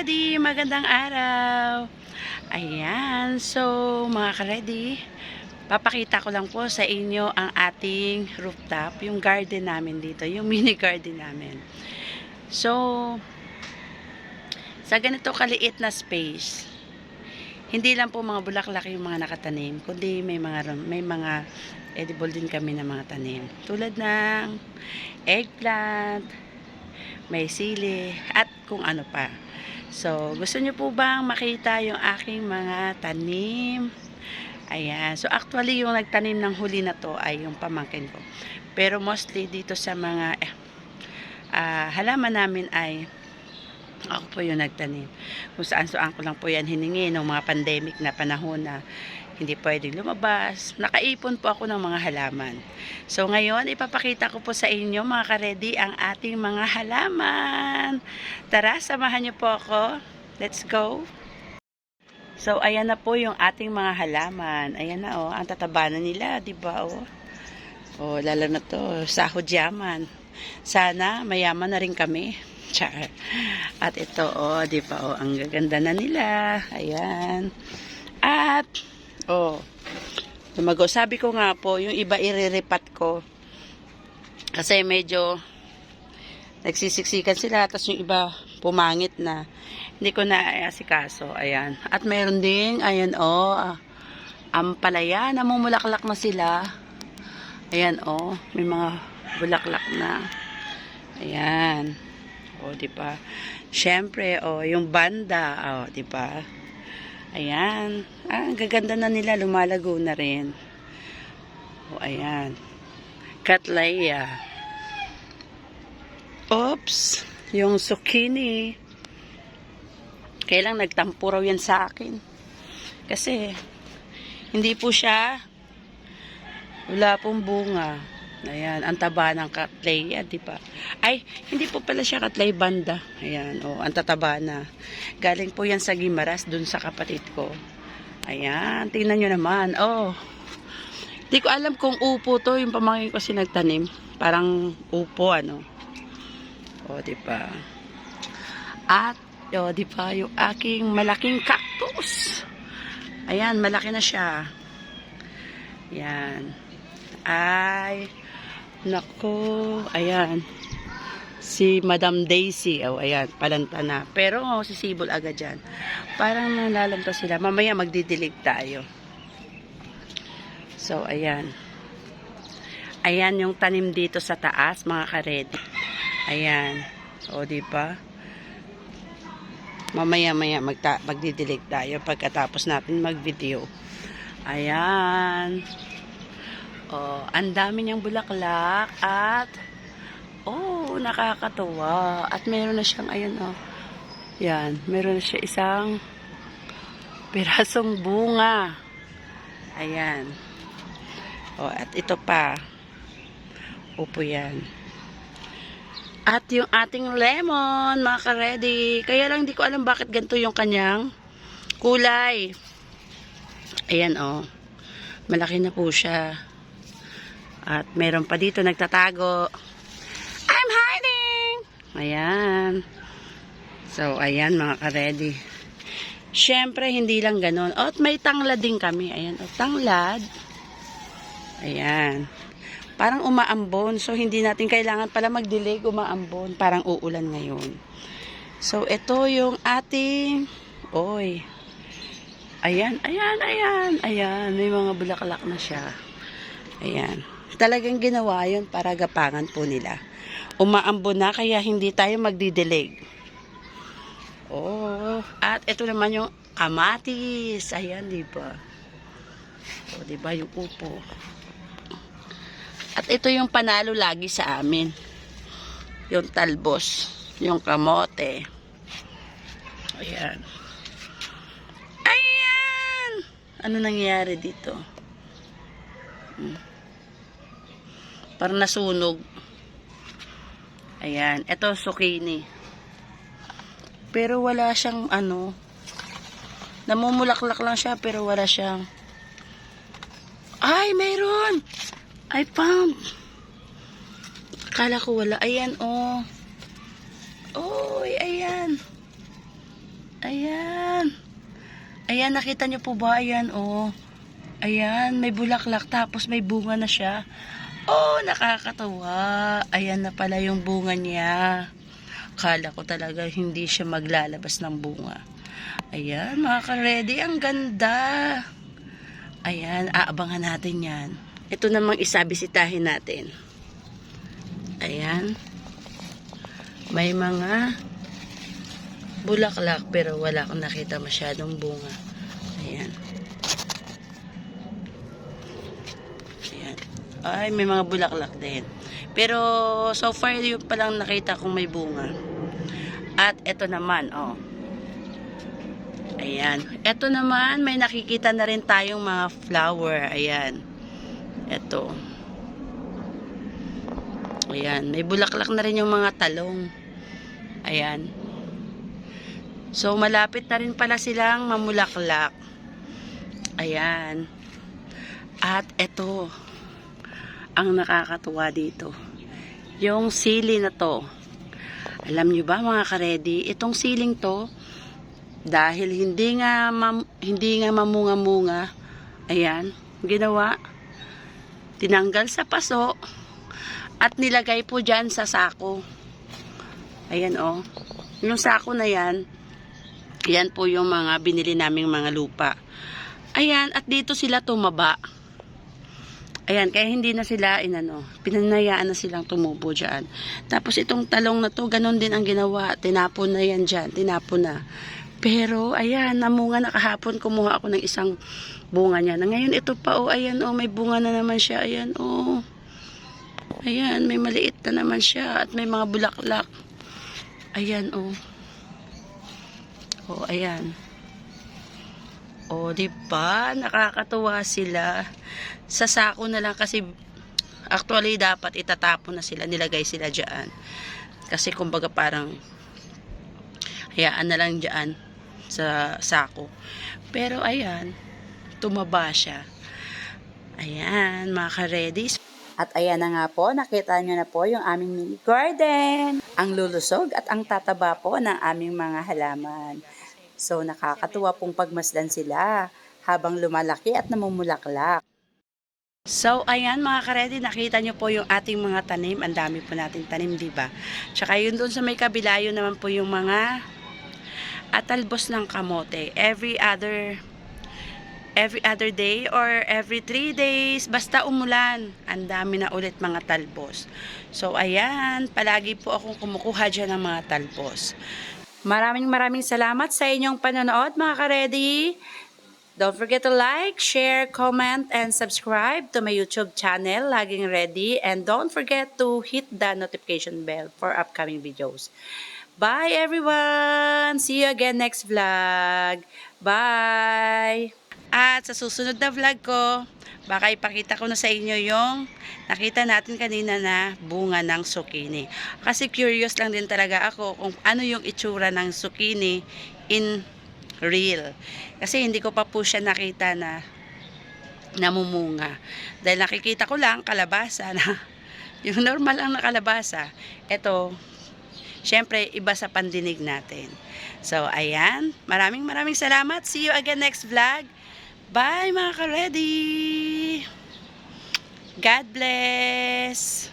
Ka-ready! Magandang araw! Ayan, so mga ka-ready, papakita ko lang po sa inyo ang ating rooftop, yung garden namin dito, yung mini garden namin. So, sa ganito kaliit na space, hindi lang po mga bulaklak yung mga nakatanim, kundi may mga may mga edible din kami na mga tanim. Tulad ng eggplant, may sili, at kung ano pa. So, gusto nyo po bang makita yung aking mga tanim? Ayan. So, actually, yung nagtanim ng huli na to ay yung pamangkin ko. Pero mostly dito sa mga eh, ah, halaman namin ay ako po yung nagtanim. Kung saan saan ko lang po yan hiningi nung mga pandemic na panahon na hindi pwedeng lumabas. Nakaipon po ako ng mga halaman. So ngayon, ipapakita ko po sa inyo mga karedy ang ating mga halaman. Tara, samahan niyo po ako. Let's go. So ayan na po yung ating mga halaman. Ayan na oh, ang tataba na nila, 'di ba oh? Oh, lalo na to, sahod yaman. Sana mayaman na rin kami. Char. At ito oh, 'di ba oh, ang gaganda na nila. Ayan. At oh, lumago. Sabi ko nga po, yung iba iriripat ko. Kasi medyo nagsisiksikan sila, tapos yung iba pumangit na. Hindi ko na asikaso. Ayan. At meron din, ayan oh, ah, ampalaya, namumulaklak na sila. Ayan oh, may mga bulaklak na. Ayan. O, di ba? Syempre, o, yung banda, o, di ba? Ayan. Ah, ang gaganda na nila, lumalago na rin. O, ayan. Cattleya. Oops. Yung zucchini. Kailang nagtampo raw yan sa akin. Kasi, hindi po siya, wala pong bunga. Ayan, ang taba ng katlay, yan, di ba? Ay, hindi po pala siya katlay banda. Ayan, oh, ang tataba na. Galing po yan sa Gimaras, dun sa kapatid ko. Ayan, tingnan nyo naman. Oh, di ko alam kung upo to, yung pamangkin ko sinagtanim. Parang upo, ano. Oh, di ba? At, oh, di ba, yung aking malaking cactus. Ayan, malaki na siya. Ayan. Ay, nako, ayan. Si Madam Daisy, oh, ayan, palanta na. Pero, oh, sisibol agad dyan. Parang nalalanta sila. Mamaya magdidilig tayo. So, ayan. Ayan yung tanim dito sa taas, mga karedi. Ayan. O, di ba? Mamaya-maya magta magdidilig tayo pagkatapos natin mag-video. Ayan. Oh, ang dami niyang bulaklak at oh, nakakatuwa. At meron na siyang ayan oh. Yan, meron na siya isang pirasong bunga. Ayan. Oh, at ito pa. Upo yan. At yung ating lemon, mga ka-ready. Kaya lang hindi ko alam bakit ganito yung kanyang kulay. Ayan oh. Malaki na po siya. At meron pa dito nagtatago. I'm hiding! Ayan. So, ayan mga ka-ready. Siyempre, hindi lang ganun. At may tanglad din kami. Ayan, o, tanglad. Ayan. Parang umaambon. So, hindi natin kailangan pala magdilig umaambon. Parang uulan ngayon. So, ito yung ating... Oy. Ayan, ayan, ayan. Ayan, may mga bulaklak na siya. Ayan. Talagang ginawa yun para gapangan po nila. Umaambon na kaya hindi tayo magdidilig. Oh, at ito naman yung kamatis. Ayan, di ba? O, di ba yung upo? At ito yung panalo lagi sa amin. Yung talbos, yung kamote. Ayan. Ayan! Ano nangyayari dito? Hmm. Para nasunog. Ayan. Ito, zucchini. Pero wala siyang ano. Namumulaklak lang siya pero wala siyang. Ay, mayroon! I found! Akala ko wala. Ayan, oh. Oy, ayan. Ayan. Ayan, nakita niyo po ba? Ayan, oh. Ayan, may bulaklak tapos may bunga na siya. Oh, nakakatawa. Ayan na pala yung bunga niya. Kala ko talaga hindi siya maglalabas ng bunga. Ayan, mga ka-ready, ang ganda. Ayan, aabangan natin yan. Ito namang isa, bisitahin natin. Ayan. May mga bulaklak pero wala akong nakita masyadong bunga. Ayan. Ayan. Ay, may mga bulaklak din. Pero so far yung palang nakita kong may bunga. At ito naman, oh. Ayan. Ito naman, may nakikita na rin tayong mga flower. Ayan. Ito. Ayan. May bulaklak na rin yung mga talong. Ayan. So, malapit na rin pala silang mamulaklak. Ayan. At ito, ang nakakatuwa dito. Yung sili na to. Alam nyo ba mga karedi, itong siling to, dahil hindi nga, mam, hindi nga mamunga-munga, ayan, ginawa, tinanggal sa paso, at nilagay po dyan sa sako. Ayan oh. Yung sako na yan, yan po yung mga binili naming mga lupa. Ayan, at dito sila tumaba. Ayan, kaya hindi na sila inano, pinanayaan na silang tumubo dyan. Tapos itong talong na to, ganun din ang ginawa. Tinapon na yan dyan, tinapon na. Pero, ayan, namunga na kahapon, kumuha ako ng isang bunga niya. Na ngayon, ito pa, oh, ayan, oh, may bunga na naman siya. Ayan, oh. Ayan, may maliit na naman siya at may mga bulaklak. Ayan, oh. Oh, ayan. Oh, di ba? Nakakatuwa sila. Sa sako na lang kasi actually dapat itatapon na sila, nilagay sila diyan. Kasi kumbaga parang hayaan na lang diyan sa sako. Pero ayan, tumaba siya. Ayan, mga ka-ready. At ayan na nga po, nakita nyo na po yung aming mini garden. Ang lulusog at ang tataba po ng aming mga halaman. So nakakatuwa pong pagmasdan sila habang lumalaki at namumulaklak. So, ayan mga karedy, nakita nyo po yung ating mga tanim. Ang dami po natin tanim, di ba? Tsaka yun doon sa may kabila, naman po yung mga atalbos ng kamote. Every other every other day or every three days, basta umulan, ang dami na ulit mga talbos. So, ayan, palagi po akong kumukuha dyan ng mga talbos. Maraming maraming salamat sa inyong panonood mga ka-ready. Don't forget to like, share, comment, and subscribe to my YouTube channel, Laging Ready. And don't forget to hit the notification bell for upcoming videos. Bye everyone! See you again next vlog. Bye! At sa susunod na vlog ko, baka ipakita ko na sa inyo yung nakita natin kanina na bunga ng zucchini. Kasi curious lang din talaga ako kung ano yung itsura ng zucchini in real. Kasi hindi ko pa po siya nakita na namumunga. Dahil nakikita ko lang kalabasa na yung normal ang nakalabasa. Ito, syempre iba sa pandinig natin. So, ayan. Maraming maraming salamat. See you again next vlog. Bye mga ka-ready! God bless!